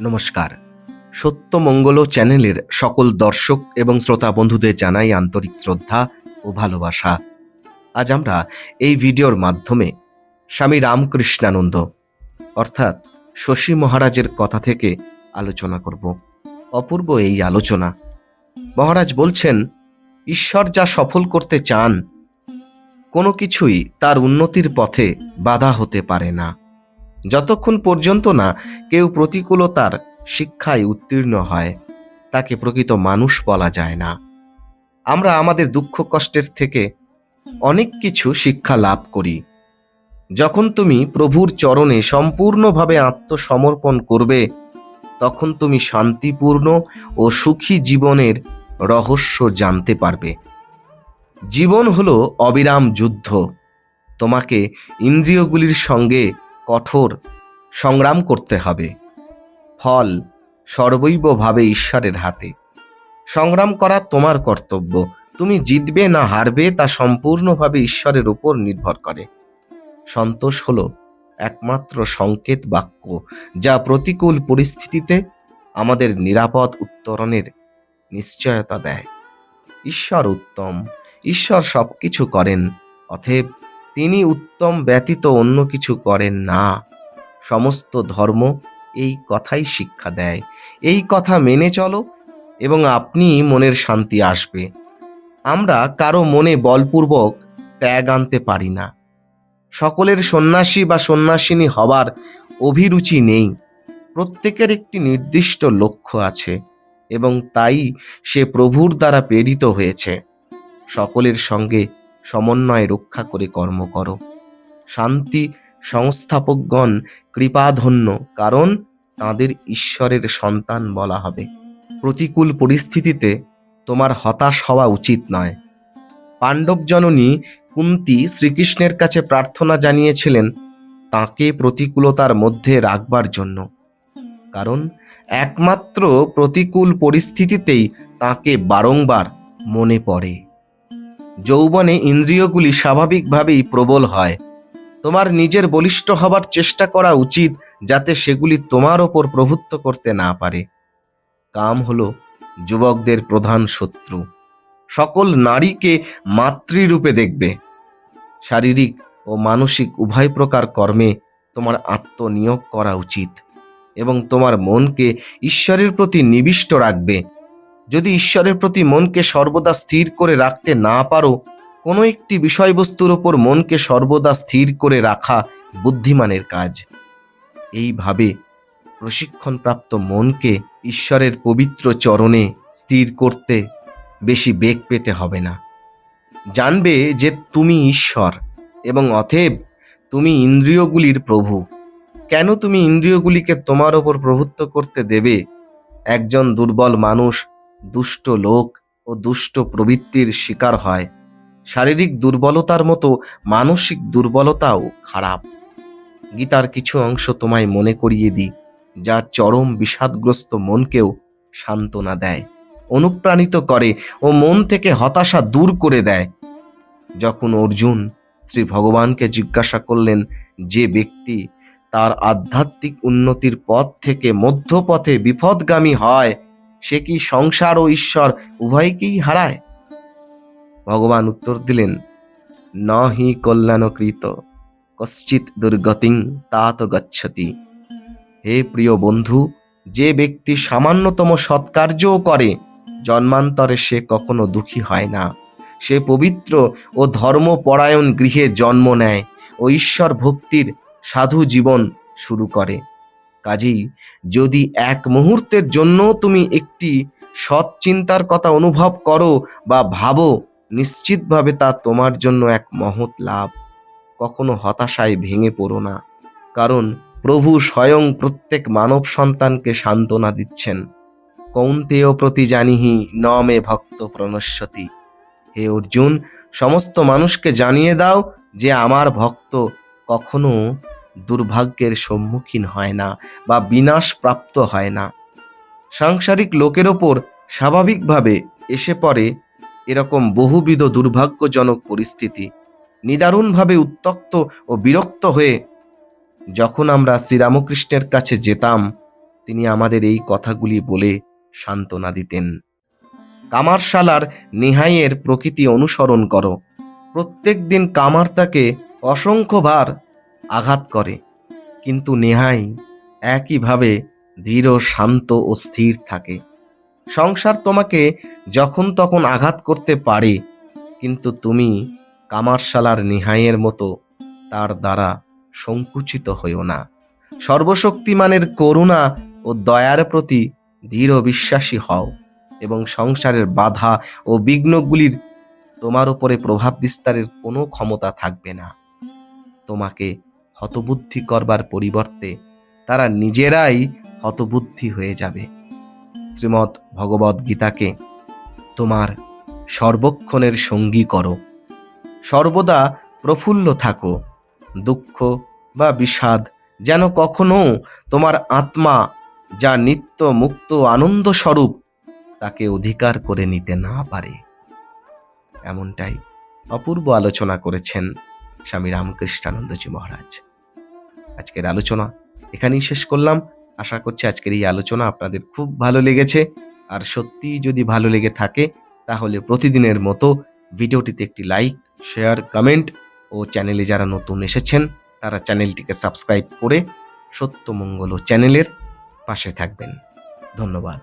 নমস্কার। সত্যমঙ্গল চ্যানেলের সকল দর্শক এবং শ্রোতা বন্ধুদের জানাই আন্তরিক শ্রদ্ধা ও ভালোবাসা। আজ আমরা এই ভিডিওর মাধ্যমে স্বামী রামকৃষ্ণানন্দ, অর্থাৎ শশী মহারাজের কথা থেকে আলোচনা করব। অপূর্ব এই আলোচনা। মহারাজ বলছেন, ঈশ্বর যা সফল করতে চান, কোনো কিছুই তার উন্নতির পথে বাধা হতে পারে না। যতক্ষণ পর্যন্ত না কেউ প্রতিকূলতার শিক্ষায় উত্তীর্ণ হয়, তাকে প্রকৃত মানুষ বলা যায় না। আমরা আমাদের দুঃখ কষ্টের থেকে অনেক কিছু শিক্ষা লাভ করি। যখন তুমি প্রভুর চরণে সম্পূর্ণভাবে আত্মসমর্পণ করবে, তখন তুমি শান্তিপূর্ণ ও সুখী জীবনের রহস্য জানতে পারবে। জীবন হলো অবিরাম যুদ্ধ। তোমাকে ইন্দ্রিয়গুলির সঙ্গে কঠোর সংগ্রাম করতে হবে। ফল সর্বৈবভাবে ঈশ্বরের হাতে। সংগ্রাম করা তোমার কর্তব্য। তুমি জিতবে না হারবে তা সম্পূর্ণভাবে ঈশ্বরের উপর নির্ভর করে। সন্তোষ হলো একমাত্র সংকেত বাক্য যা প্রতিকূল পরিস্থিতিতে আমাদের নিরাপদ উত্তরণের নিশ্চয়তা দেয়। ঈশ্বর উত্তম। ঈশ্বর সব কিছু করেন, অতএব তিনি উত্তম ব্যতীত অন্য কিছু করেন না। সমস্ত ধর্ম এই কথাই শিক্ষা দেয়। এই কথা মেনে চলো এবং আপনি মনের শান্তি আসবে। আমরা কারও মনে বলপূর্বক ত্যাগ আনতে পারি না। সকলের সন্ন্যাসী বা সন্ন্যাসিনী হবার অভিরুচি নেই। প্রত্যেকের একটি নির্দিষ্ট লক্ষ্য আছে এবং তাই সে প্রভুর দ্বারা প্রেরিত হয়েছে। সকলের সঙ্গে সমন্বয় রক্ষা করে কর্ম করো। শান্তি সংস্থাপকগণ কৃপাধন্য, কারণ তাদের ঈশ্বরের সন্তান বলা হবে। প্রতিকূল পরিস্থিতিতে তোমার হতাশ হওয়া উচিত নয়। পাণ্ডব জননী কুন্তি শ্রীকৃষ্ণের কাছে প্রার্থনা জানিয়েছিলেন, তাকে প্রতিকূলতার মধ্যে রাখবার জন্য। কারণ একমাত্র প্রতিকূল পরিস্থিতিতেই তাকে বারংবার মনে পড়ে। যৌবনে ইন্দ্রিয়গুলি স্বাভাবিকভাবেই প্রবল হয়। তোমার নিজের বলিষ্ঠ হবার চেষ্টা করা উচিত যাতে সেগুলি তোমার ওপর প্রভুত্ব করতে না পারে। কাম হলো যুবকদের প্রধান শত্রু। সকল নারীকে মাতৃরূপে দেখবে। শারীরিক ও মানসিক উভয় প্রকার কর্মে তোমার আত্মনিয়োগ করা উচিত এবং তোমার মনকে ঈশ্বরের প্রতি নিবিষ্ট রাখবে। যদি ঈশ্বরের প্রতি মনকে সর্বদা স্থির করে রাখতে না পারো, কোনো একটি বিষয়বস্তুর ওপর মনকে সর্বদা স্থির করে রাখা বুদ্ধিমানের কাজ। এইভাবে প্রশিক্ষণপ্রাপ্ত মনকে ঈশ্বরের পবিত্র চরণে স্থির করতে বেশি বেগ পেতে হবে না। জানবে যে তুমি ঈশ্বর এবং অতএব তুমি ইন্দ্রিয়গুলির প্রভু। কেন তুমি ইন্দ্রিয়গুলিকে তোমার ওপর প্রভুত্ব করতে দেবে? একজন দুর্বল মানুষ দুষ্ট লোক ও দুষ্ট প্রবৃত্তির শিকার হয়। শারীরিক দুর্বলতার মতো মানসিক দুর্বলতাও খারাপ। গীতার কিছু অংশ তোমায় মনে করিয়ে দিই, যা চরম বিষাদগ্রস্ত মনকেও সান্ত্বনা দেয়, অনুপ্রাণিত করে ও মন থেকে হতাশা দূর করে দেয়। যখন অর্জুন শ্রী ভগবানকে জিজ্ঞাসা করলেন যে ব্যক্তি তার আধ্যাত্মিক উন্নতির পথ থেকে মধ্যপথে বিপদগামী হয় সে কি সংসার ও ঈশ্বর উভয়কেই হারায়? ভগবান উত্তর দিলেন, ন হি কল্যাণকৃত, কশ্চিৎ দুর্গতিং তাত গচ্ছতি। হে প্রিয় বন্ধু, যে ব্যক্তি সামান্যতম সৎকার্যও করে, জন্মান্তরে সে কখনো দুঃখী হয় না। সে পবিত্র ও ধর্মপরায়ণ গৃহে জন্ম নেয় ও ঈশ্বর ভক্তির সাধু জীবন শুরু করে। কাজেই যদি এক মুহূর্তের জন্য তুমি একটি সৎ চিন্তার কথা অনুভব করো বা ভাবো, নিশ্চিতভাবে তা তোমার জন্য এক মহৎ লাভ। কখনো হতাশায় ভেঙে পড়ো না, কারণ প্রভু স্বয়ং প্রত্যেক মানব সন্তানকে সান্ত্বনা দিচ্ছেন। কৌন্তেয় প্রতি জানিহি ন মে ভক্ত প্রণশ্যতি হে অর্জুন, সমস্ত মানুষকে জানিয়ে দাও যে আমার ভক্ত কখনো দুর্ভাগ্যের সম্মুখীন হয় না বা বিনাশ প্রাপ্ত হয় না। সাংসারিক লোকের ওপর স্বাভাবিকভাবে এসে পড়ে এরকম বহুবিধ দুর্ভাগ্যজনক পরিস্থিতি। নিদারুণভাবে উত্তক্ত ও বিরক্ত হয়ে যখন আমরা শ্রীরামকৃষ্ণের কাছে যেতাম, তিনি আমাদের এই কথাগুলি বলে সান্ত্বনা দিতেন। কামারশালার নিহাইয়ের প্রকৃতি অনুসরণ করো। প্রত্যেক দিন কামার তাকে অসংখ্যবার আঘাত করে। কিন্তু নেহাই একইভাবে দৃঢ়, শান্ত ও স্থির থাকে। সংসার তোমাকে যখন তখন আঘাত করতে পারে, কিন্তু তুমি কামারশালার নিহাইয়ের মতো তার দ্বারা সংকুচিত হইও না। সর্বশক্তিমানের করুণা ও দয়ার প্রতি দৃঢ় বিশ্বাসী হও এবং সংসারের বাধা ও বিঘ্নগুলির তোমার উপরে প্রভাব বিস্তারের কোনো ক্ষমতা থাকবে না। তোমাকে হতবুদ্ধি করবার পরিবর্তে তারা নিজেরাই হতবুদ্ধি হয়ে যাবে। শ্রীমৎ ভগবদ গীতাকে তোমার সর্বক্ষণের সঙ্গী করো। সর্বদা প্রফুল্ল থাকো। দুঃখ বা বিষাদ যেন কখনো তোমার আত্মা যা নিত্য মুক্ত আনন্দ স্বরূপ তাকে অধিকার করে নিতে না পারে। এমনটাই অপূর্ব আলোচনা করেছেন স্বামী রামকৃষ্ণানন্দজি মহারাজ। আজকের আলোচনা এখানেই শেষ করলাম। আশা করছি আজকের এই আলোচনা আপনাদের খুব ভালো লেগেছে। আর সত্যি যদি ভালো লেগে থাকে, তাহলে প্রতিদিনের মতো ভিডিওটিতে একটি লাইক, শেয়ার, কমেন্ট ও চ্যানেলে যারা নতুন এসেছেন, তারা চ্যানেলটিকে সাবস্ক্রাইব করে সত্যমঙ্গল চ্যানেলের পাশে থাকবেন। ধন্যবাদ।